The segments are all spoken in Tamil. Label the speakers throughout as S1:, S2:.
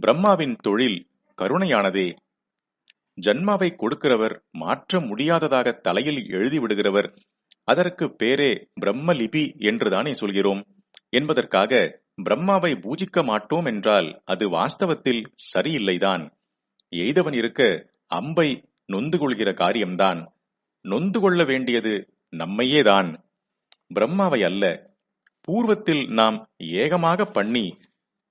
S1: பிரம்மாவின் தொழில் கருணையானதே. ஜன்மாவை கொடுக்கிறவர் மாற்ற முடியாததாக தலையில் எழுதி விடுகிறவர் அதற்கு பேரே பிரம்மலிபி என்றுதானே சொல்கிறோம். என்பதற்காக பிரம்மாவை பூஜிக்க மாட்டோம் என்றால் அது வாஸ்தவத்தில் சரியில்லைதான். எய்தவன் இருக்க அம்பை நொந்து கொள்கிற காரியம்தான். நொந்து கொள்ள வேண்டியது நம்மையேதான். பிரம்மாவை அல்ல பூர்வத்தில் நாம் ஏகமாக பண்ணி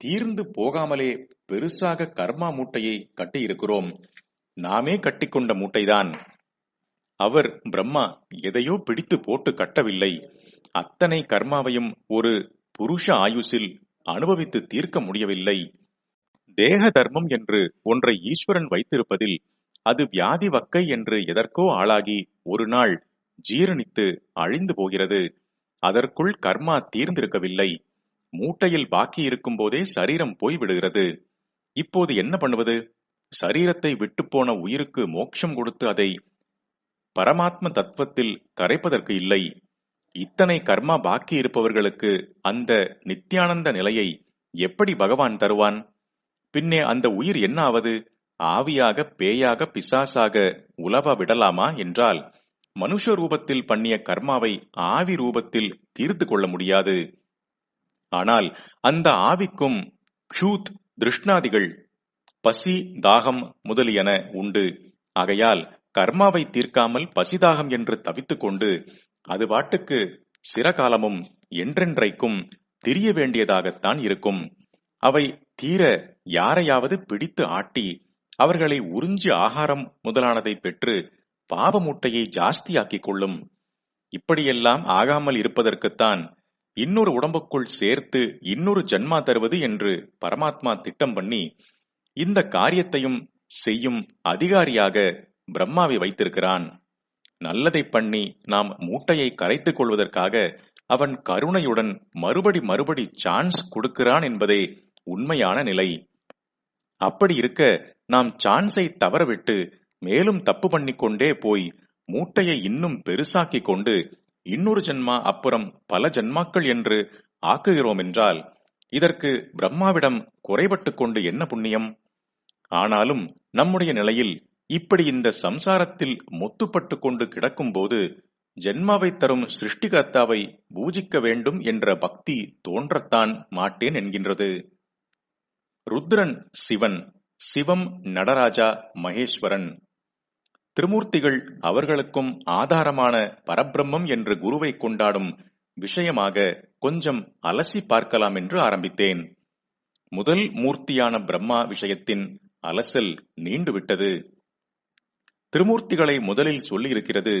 S1: தீர்ந்து போகாமலே பெருசாக கர்மா மூட்டையை கட்டியிருக்கிறோம். நாமே கட்டிக்கொண்ட மூட்டைதான். அவர் பிரம்மா எதையோ பிடித்து போட்டு கட்டவில்லை. அத்தனை கர்மாவையும் ஒரு புருஷ ஆயுசில் அனுபவித்து தீர்க்க முடியவில்லை. தேக தர்மம் என்று ஒன்றை ஈஸ்வரன் வைத்திருப்பதில் அது வியாதி வக்கை என்று எதற்கோ ஆளாகி ஒரு நாள் ஜீரணித்து அழிந்து போகிறது. அதற்குள் கர்மா தீர்ந்திருக்கவில்லை. மூட்டையில் பாக்கி இருக்கும் போதே சரீரம் போய்விடுகிறது. இப்போது என்ன பண்ணுவது? சரீரத்தை விட்டுப்போன உயிருக்கு மோட்சம் கொடுத்து அதை பரமாத்ம தத்துவத்தில் கரைப்பதற்கு இல்லை. இத்தனை கர்மா பாக்கி இருப்பவர்களுக்கு அந்த நித்யானந்த நிலையை எப்படி பகவான் தருவான்? பின்னே அந்த உயிர் என்ன ஆவது? ஆவியாக பேயாக பிசாசாக உலவ விடலாமா என்றால் மனுஷ ரூபத்தில் பண்ணிய கர்மாவை ஆவி ரூபத்தில் தீர்த்து கொள்ள முடியாது. ஆனால் அந்த ஆவிக்கும் க்ஷூத் திருஷ்ணாதிகள் பசி தாகம் முதலியன உண்டு. ஆகையால் கர்மாவை தீர்க்காமல் பசிதாகம் என்று தவித்துக் கொண்டு அது பாட்டுக்கு சிறகாலமும் என்றென்றைக்கும் திரிய வேண்டியதாகத்தான் இருக்கும். அவை தீர யாரையாவது பிடித்து ஆட்டி அவர்களை உறிஞ்சி ஆகாரம் முதலானதை பெற்று பாவமூட்டையை ஜாஸ்தியாக்கிக் கொள்ளும். இப்படியெல்லாம் ஆகாமல் இருப்பதற்குத்தான் இன்னொரு உடம்புக்குள் சேர்த்து இன்னொரு ஜன்மா தருவது என்று பரமாத்மா திட்டம் பண்ணி இந்த காரியத்தையும் செய்யும் அதிகாரியாக பிரம்மாவை வைத்திருக்கிறான். நல்லதை பண்ணி நாம் மூட்டையை கரைத்துக் கொள்வதற்காக அவன் கருணையுடன் மறுபடி மறுபடி சான்ஸ் கொடுக்கிறான் என்பதே உண்மையான நிலை. அப்படி இருக்க நாம் சான்ஸை தவறவிட்டு மேலும் தப்பு பண்ணிக்கொண்டே போய் மூட்டையை இன்னும் பெருசாக்கிக் கொண்டு இன்னொரு ஜென்மா அப்புறம் பல ஜென்மாக்கள் என்று ஆக்குகிறோம் என்றால் இதற்கு பிரம்மாவிடம் குறைபட்டு கொண்டு என்ன புண்ணியம்? ஆனாலும் நம்முடைய நிலையில் இப்படி இந்த சம்சாரத்தில் மொத்துப்பட்டு கொண்டு கிடக்கும்போது ஜென்மாவை தரும் சிருஷ்டிகர்த்தாவை பூஜிக்க வேண்டும் என்ற பக்தி தோன்றத்தான் மாட்டேன் என்கின்றது. ருத்ரன் சிவன் சிவம் நடராஜா மகேஸ்வரன். திருமூர்த்திகள் அவர்களுக்கும் ஆதாரமான பரபிரம்மம் என்று குருவை கொண்டாடும் விஷயமாக கொஞ்சம் அலசி பார்க்கலாம் என்று ஆரம்பித்தேன். முதல் மூர்த்தியான பிரம்மா விஷயத்தின் அலசல் நீண்டுவிட்டது. திருமூர்த்திகளை முதலில் சொல்லியிருக்கிறது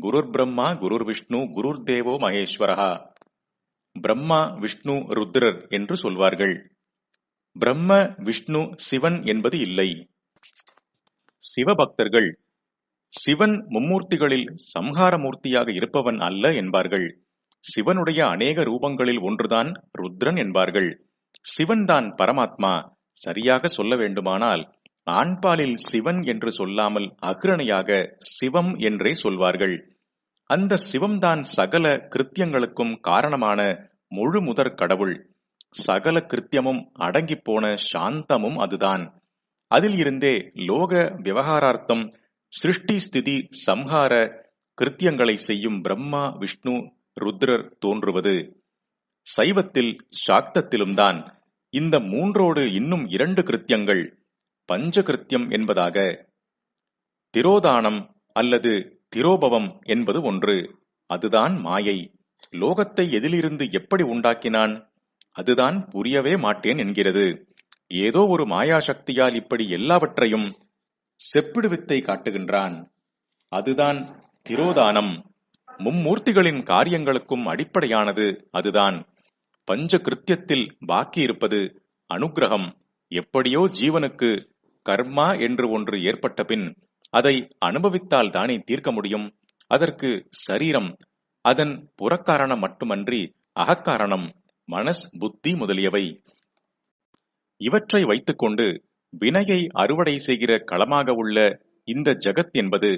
S1: குருர் பிரம்மா குருர் விஷ்ணு குருர் தேவோ மகேஸ்வரஹா பிரம்மா விஷ்ணு ருத்ரர் என்று சொல்வார்கள். பிரம்ம விஷ்ணு சிவன் என்பது இல்லை. சிவபக்தர்கள் சிவன் மும்மூர்த்திகளில் சம்ஹார மூர்த்தியாக இருப்பவன் அல்ல என்பார்கள். சிவனுடைய அநேக ரூபங்களில் ஒன்றுதான் ருத்ரன் என்பார்கள். சிவன்தான் பரமாத்மா சரியாக சொல்ல வேண்டுமானால் ஆண்பாலில் சிவன் என்று சொல்லாமல் அகிரணையாக சிவம் என்றே சொல்வார்கள். அந்த சிவம்தான் சகல கிருத்தியங்களுக்கும் காரணமான முழு முதற் கடவுள். சகல கிருத்தியமும் அடங்கிப் போன சாந்தமும் அதுதான். அதில் இருந்தே லோக விவகாரார்த்தம் சிருஷ்டி ஸ்திதி சம்ஹார கிருத்தியங்களை செய்யும் பிரம்மா விஷ்ணு ருத்ரர் தோன்றுவது. சைவத்தில் சாக்தத்திலும் தான் இந்த மூன்றோடு இன்னும் இரண்டு கிருத்தியங்கள் பஞ்ச கிருத்தியம் என்பதாக. திரோதானம் அல்லது திரோபவம் என்பது ஒன்று. அதுதான் மாயை. லோகத்தை எதிலிருந்து எப்படி உண்டாக்கினான்? அதுதான் புரியவே மாட்டேன் என்கிறது. ஏதோ ஒரு மாயா சக்தியால் இப்படி எல்லாவற்றையும் செப்பிடு வித்தை காட்டுகின்றான். அதுதான் திரோதானம். மும்மூர்த்திகளின் காரியங்களுக்கும் அடிப்படையானது அதுதான். பஞ்ச கிருத்தியத்தில் பாக்கியிருப்பது அனுக்கிரகம் எப்படியோ ஜீவனுக்கு கர்மா என்று ஒன்று ஏற்பட்ட பின் அதை அனுபவித்தால் தானே தீர்க்க முடியும். அதற்கு சரீரம் அதன் புறக்காரணம் மட்டுமன்றி அகக்காரணம் மனஸ் புத்தி முதலியவை. இவற்றை வைத்துக்கொண்டு வினையை அறுவடை செய்கிற களமாக உள்ள இந்த ஜகத் என்பது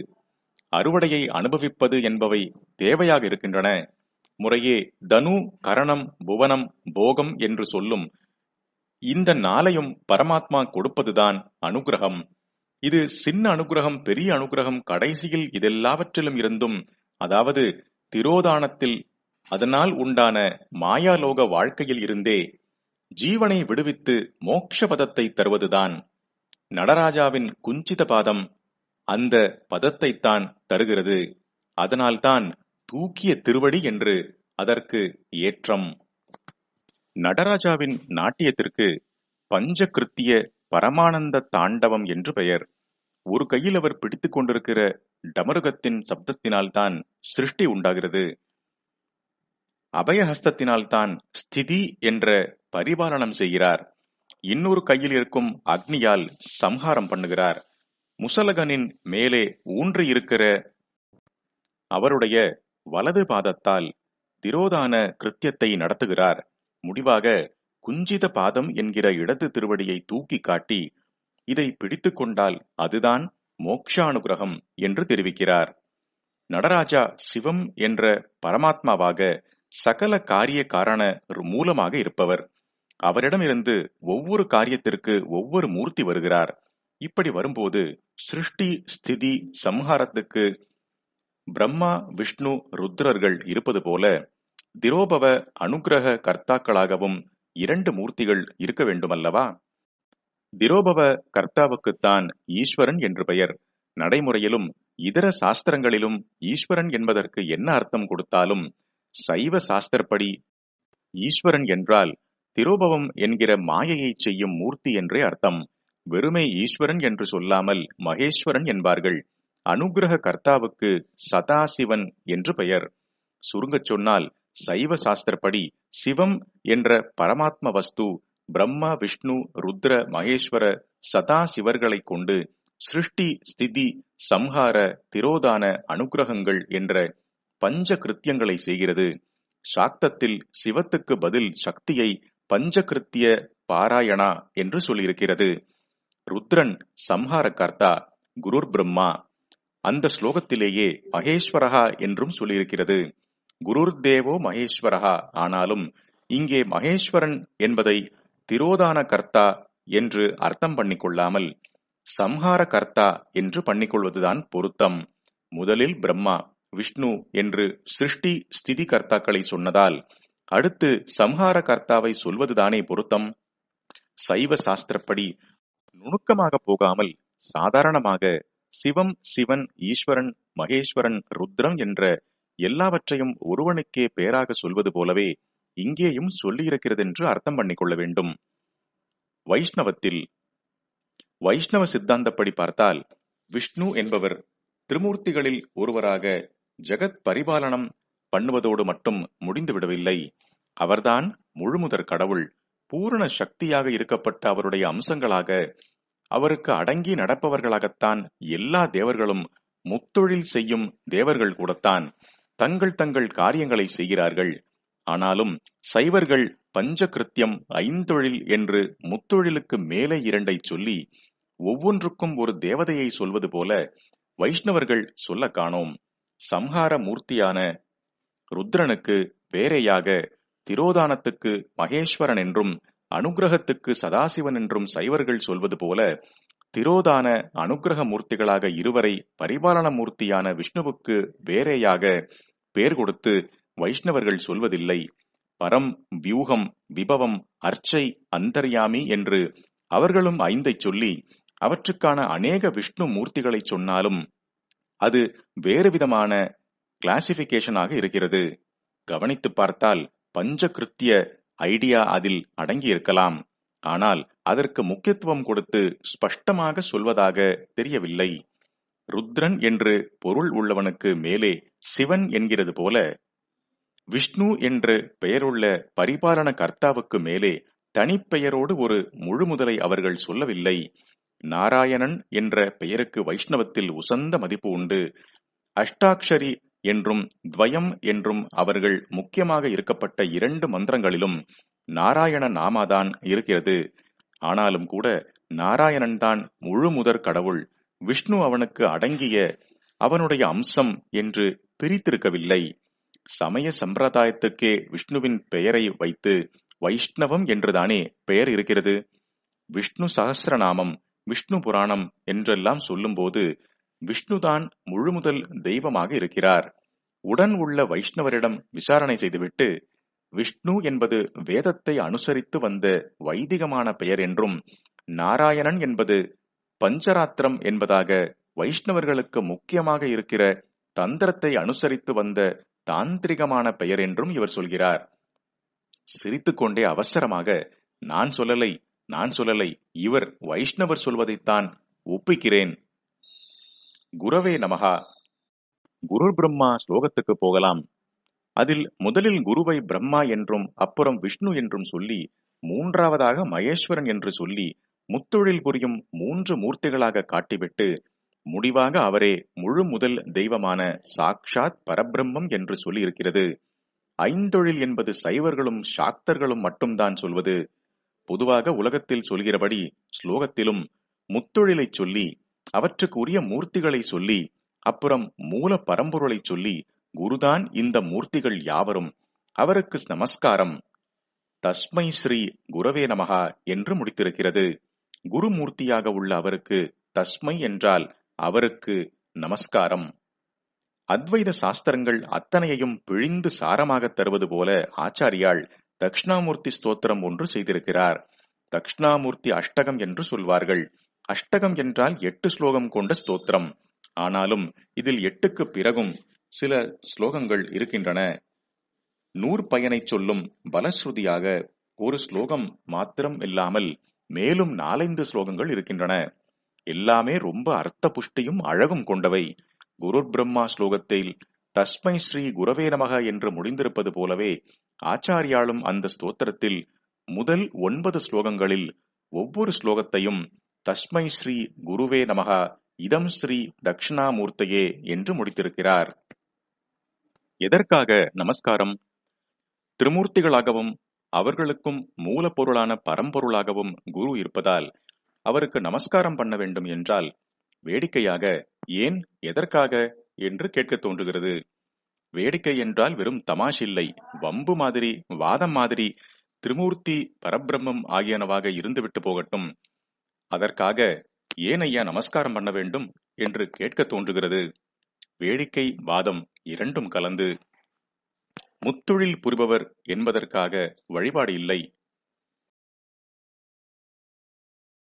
S1: அறுவடையை அனுபவிப்பது என்பவை தேவையாக இருக்கின்றன. முறையே தனு கரணம் புவனம் போகம் என்று சொல்லும் இந்த நாளையும் பரமாத்மா கொடுப்பதுதான் அனுகிரகம். இது சின்ன அனுகிரகம் பெரிய அனுகிரகம் கடைசியில் இதெல்லாவற்றிலும் இருந்தும் அதாவது திரோதானத்தில் அதனால் உண்டான மாயாலோக வாழ்க்கையில் இருந்தே ஜீவனை விடுவித்து மோட்ச பதத்தை தருவதுதான். நடராஜாவின் குஞ்சித பாதம் அந்த பதத்தைத்தான் தருகிறது. அதனால்தான் தூக்கிய திருவடி என்று அதற்கு ஏற்றம். நடராஜாவின் நாட்டியத்திற்கு பஞ்சகிருத்திய பரமானந்த தாண்டவம் என்று பெயர். ஒரு கையில் அவர் பிடித்துக் கொண்டிருக்கிற டமருகத்தின் சப்தத்தினால்தான் சிருஷ்டி உண்டாகிறது. அபயஹஸ்தத்தினால்தான் ஸ்திதி என்ற பரிபாலனம் செய்கிறார். இன்னொரு கையில் இருக்கும் அக்னியால் சம்ஹாரம் பண்ணுகிறார். முசலகனின் மேலே ஊன்றி இருக்கிற அவருடைய வலது பாதத்தால் திரோதான கிருத்தியத்தை நடத்துகிறார். முடிவாக குஞ்சித பாதம் என்கிற இடது திருவடியை தூக்கி காட்டி இதை பிடித்து கொண்டால் அதுதான் மோக்ஷானுகிரகம் என்று தெரிவிக்கிறார். நடராஜா சிவம் என்ற பரமாத்மாவாக சகல காரிய காரண மூலமாக இருப்பவர். அவரிடமிருந்து ஒவ்வொரு காரியத்திற்கு ஒவ்வொரு மூர்த்தி வருகிறார். இப்படி வரும்போது சிருஷ்டி ஸ்திதி சம்ஹாரத்துக்கு பிரம்மா விஷ்ணு ருத்ரர்கள் இருப்பது போல திரோபவ அனுகிரக கர்த்தாக்களாகவும் இரண்டு மூர்த்திகள் இருக்க வேண்டுமல்லவா? திரோபவ கர்த்தாவுக்குத்தான் ஈஸ்வரன் என்று பெயர். நடைமுறையிலும் இதர சாஸ்திரங்களிலும் ஈஸ்வரன் என்பதற்கு என்ன அர்த்தம் கொடுத்தாலும் சைவ சாஸ்திரப்படி ஈஸ்வரன் என்றால் திரோபவம் என்கிற மாயையை செய்யும் மூர்த்தி என்றே அர்த்தம். வெறுமை ஈஸ்வரன் என்று சொல்லாமல் மகேஸ்வரன் என்பார்கள். அனுகிரக கர்த்தாவுக்கு சதாசிவன் என்று பெயர். சுருங்கச் சொன்னால் சைவ சாஸ்திரப்படி சிவம் என்ற பரமாத்ம வஸ்து பிரம்மா விஷ்ணு ருத்ர மகேஸ்வர சதா சிவர்களை கொண்டு சிருஷ்டி ஸ்திதி சம்ஹார திரோதான அனுகிரகங்கள் என்ற பஞ்ச கிருத்தியங்களை செய்கிறது. சாக்தத்தில் சிவத்துக்கு பதில் சக்தியை பஞ்சகிருத்திய பாராயணா என்று சொல்லியிருக்கிறது. ருத்ரன் சம்ஹார கர்த்தா குருர் பிரம்மா. அந்த ஸ்லோகத்திலேயே மகேஸ்வரகா என்றும் சொல்லியிருக்கிறது. குருர் தேவோ மகேஸ்வரகா ஆனாலும் இங்கே மகேஸ்வரன் என்பதை திரோதான கர்த்தா என்று அர்த்தம் பண்ணிக்கொள்ளாமல் சம்ஹார கர்த்தா என்று பண்ணிக்கொள்வதுதான் பொருத்தம். முதலில் பிரம்மா விஷ்ணு என்று சிருஷ்டி ஸ்திதி கர்த்தாக்களை சொன்னதால் அடுத்து சம்ஹார கர்த்தாவை சொல்வதுதானே பொருத்தம்? சைவ சாஸ்திரப்படி நுணுக்கமாக போகாமல் சாதாரணமாக சிவம் சிவன் ஈஸ்வரன் மகேஸ்வரன் ருத்ரம் என்ற எல்லாவற்றையும் ஒருவனுக்கே பேராக சொல்வது போலவே இங்கேயும் சொல்லியிருக்கிறது என்று அர்த்தம் பண்ணிக்கொள்ள வேண்டும். வைஷ்ணவத்தில் வைஷ்ணவ சித்தாந்தப்படி பார்த்தால் விஷ்ணு என்பவர் திருமூர்த்திகளில் ஒருவராக ஜெகத் பரிபாலனம் பண்ணுவதோடு மட்டும் முடிந்துவிடவில்லை அவர்தான் முழுமுதற் கடவுள் பூரண சக்தியாக இருக்கப்பட்ட அவருடைய அம்சங்களாக அவருக்கு அடங்கி நடப்பவர்களாகத்தான் எல்லா தேவர்களும் முத்தொழில் செய்யும் தேவர்கள் கூடத்தான் தங்கள் தங்கள் காரியங்களை செய்கிறார்கள். ஆனாலும் சைவர்கள் பஞ்ச கிருத்தியம் ஐந்தொழில் என்று முத்தொழிலுக்கு மேலே இரண்டை சொல்லி ஒவ்வொன்றுக்கும் ஒரு தேவதையை சொல்வது போல வைஷ்ணவர்கள் சொல்ல காணோம். சம்ஹார மூர்த்தியான ருத்ரனுக்கு வேறையாக திரோதானத்துக்கு மகேஸ்வரன் என்றும் அனுகிரகத்துக்கு சதாசிவன் என்றும் சைவர்கள் சொல்வது போல திரோதான அனுகிரக மூர்த்திகளாக இருவரை பரிபாலன மூர்த்தியான விஷ்ணுவுக்கு வேறையாக பேர் கொடுத்து வைஷ்ணவர்கள் சொல்வதில்லை. பரம் வியூகம் விபவம் அர்ச்சை அந்தர்யாமி என்று அவர்களும் ஐந்தை சொல்லி அவற்றுக்கான அநேக விஷ்ணு மூர்த்திகளை சொன்னாலும் அது வேறு விதமான கிளாசிபிகேஷனாக இருக்கிறது. கவனித்து பார்த்தால் பஞ்ச கிருத்திய ஐடியா அதில் அடங்கி இருக்கலாம் ஆனால் அதற்கு முக்கியத்துவம் கொடுத்து ஸ்பஷ்டமாக சொல்வதாக தெரியவில்லை. ருத்ரன் என்று பொருள் உள்ளவனுக்கு மேலே சிவன் என்கிறது போல விஷ்ணு என்று பெயருள்ள பரிபாலன கர்த்தாவுக்கு மேலே தனிப்பெயரோடு ஒரு முழுமுதலை அவர்கள் சொல்லவில்லை. நாராயணன் என்ற பெயருக்கு வைஷ்ணவத்தில் உசந்த மதிப்பு உண்டு. அஷ்டாக்ஷரி என்றும் துவயம் என்றும் அவர்கள் முக்கியமாக இருக்கப்பட்ட இரண்டு மந்திரங்களிலும் நாராயண நாமாதான் இருக்கிறது. ஆனாலும் கூட நாராயணன் தான் முழு முதற் கடவுள். விஷ்ணு அவனுக்கு அடங்கிய அவனுடைய அம்சம் என்று பிரித்திருக்கவில்லை. சமய சம்பிரதாயத்துக்கே விஷ்ணுவின் பெயரை வைத்து வைஷ்ணவம் என்றுதானே பெயர் இருக்கிறது? விஷ்ணு சகசிரநாமம் விஷ்ணு புராணம் என்றெல்லாம் சொல்லும்போது விஷ்ணுதான் முழுமுதல் தெய்வமாக இருக்கிறார். உடன் உள்ள வைஷ்ணவரிடம் விசாரணை செய்துவிட்டு விஷ்ணு என்பது வேதத்தை அனுசரித்து வந்த வைதிகமான பெயர் என்றும் நாராயணன் என்பது பஞ்சராத்திரம் என்பதாக வைஷ்ணவர்களுக்கு முக்கியமாக இருக்கிற தந்திரத்தை அனுசரித்து வந்த தாந்திரிகமான பெயர் என்றும் இவர் சொல்கிறார். சிரித்துக்கொண்டே அவசரமாக நான் சொல்லலை நான் சொல்லலை இவர் வைஷ்ணவர் சொல்வதைத்தான் ஒப்பிக்கிறேன். குரவே நமகா குரு பிரம்மா ஸ்லோகத்துக்கு போகலாம். அதில் முதலில் குருவை பிரம்மா என்றும் அப்புறம் விஷ்ணு என்றும் சொல்லி மூன்றாவதாக மகேஸ்வரன் என்று சொல்லி முத்தொழில் புரியும் மூன்று மூர்த்திகளாக காட்டிவிட்டு முடிவாக அவரே முழு முதல் தெய்வமான சாக்ஷாத் பரபிரம்மம் என்று சொல்லி இருக்கிறது ஐந்தொழில் என்பது சைவர்களும் சாக்தர்களும் மட்டும்தான் சொல்வது. பொதுவாக உலகத்தில் சொல்கிறபடி ஸ்லோகத்திலும் முத்தொழிலை சொல்லி அவற்றுக்கு உரிய மூர்த்திகளை சொல்லி அப்புறம் மூல பரம்பொருளை சொல்லி குருதான் இந்த மூர்த்திகள் யாவரும்? அவருக்கு நமஸ்காரம். தஸ்மை ஸ்ரீ குரவே நமகா என்று முடித்திருக்கிறது. குருமூர்த்தியாக உள்ள அவருக்கு தஸ்மை என்றால் அவருக்கு நமஸ்காரம். அத்வைத சாஸ்திரங்கள் அத்தனையையும் பிழிந்து சாரமாக தருவது போல ஆச்சாரியால் தக்ஷணாமூர்த்தி ஸ்தோத்திரம் ஒன்று செய்திருக்கிறார். தக்ஷணாமூர்த்தி அஷ்டகம் என்று சொல்வார்கள். அஷ்டகம் என்றால் எட்டு ஸ்லோகம் கொண்ட ஸ்தோத்திரம். ஆனாலும் இதில் எட்டுக்கு பிறகும் சில ஸ்லோகங்கள் இருக்கின்றன. நூற்பயனை சொல்லும் பலஸ்ருதியாக ஒரு ஸ்லோகம் மாத்திரம் இல்லாமல் மேலும் நாலைந்து ஸ்லோகங்கள் இருக்கின்றன. எல்லாமே ரொம்ப அர்த்த புஷ்டியும் அழகும் கொண்டவை. குரு பிரம்மா ஸ்லோகத்தில் தஸ்மை ஸ்ரீ குரவே நமக என்று முடிந்திருப்பது போலவே ஆச்சாரியாலும் அந்த ஸ்தோத்திரத்தில் முதல் ஒன்பது ஸ்லோகங்களில் ஒவ்வொரு ஸ்லோகத்தையும் தஸ்மை ஸ்ரீ குருவே நமகா இதம் ஸ்ரீ தட்சிணாமூர்த்தையே என்று முடித்திருக்கிறார். எதற்காக நமஸ்காரம்? திருமூர்த்திகளாகவும் அவர்களுக்கும் மூலப்பொருளான பரம்பொருளாகவும் குரு இருப்பதால் அவருக்கு நமஸ்காரம் பண்ண வேண்டும் என்றால் வேடிக்கையாக ஏன் எதற்காக என்று கேட்க தோன்றுகிறது. வேடிக்கை என்றால் வெறும் தமாஷ் இல்லை வம்பு மாதிரி வாதம் மாதிரி திருமூர்த்தி பரபிரம்மம் ஆகியனவாக இருந்துவிட்டு போகட்டும். அதற்காக ஏன் ஐயா நமஸ்காரம் பண்ண வேண்டும் என்று கேட்க தோன்றுகிறது. வேடிக்கை வாதம் இரண்டும் கலந்து முத்தொழில் புரிபவர் என்பதற்காக வழிபாடு இல்லை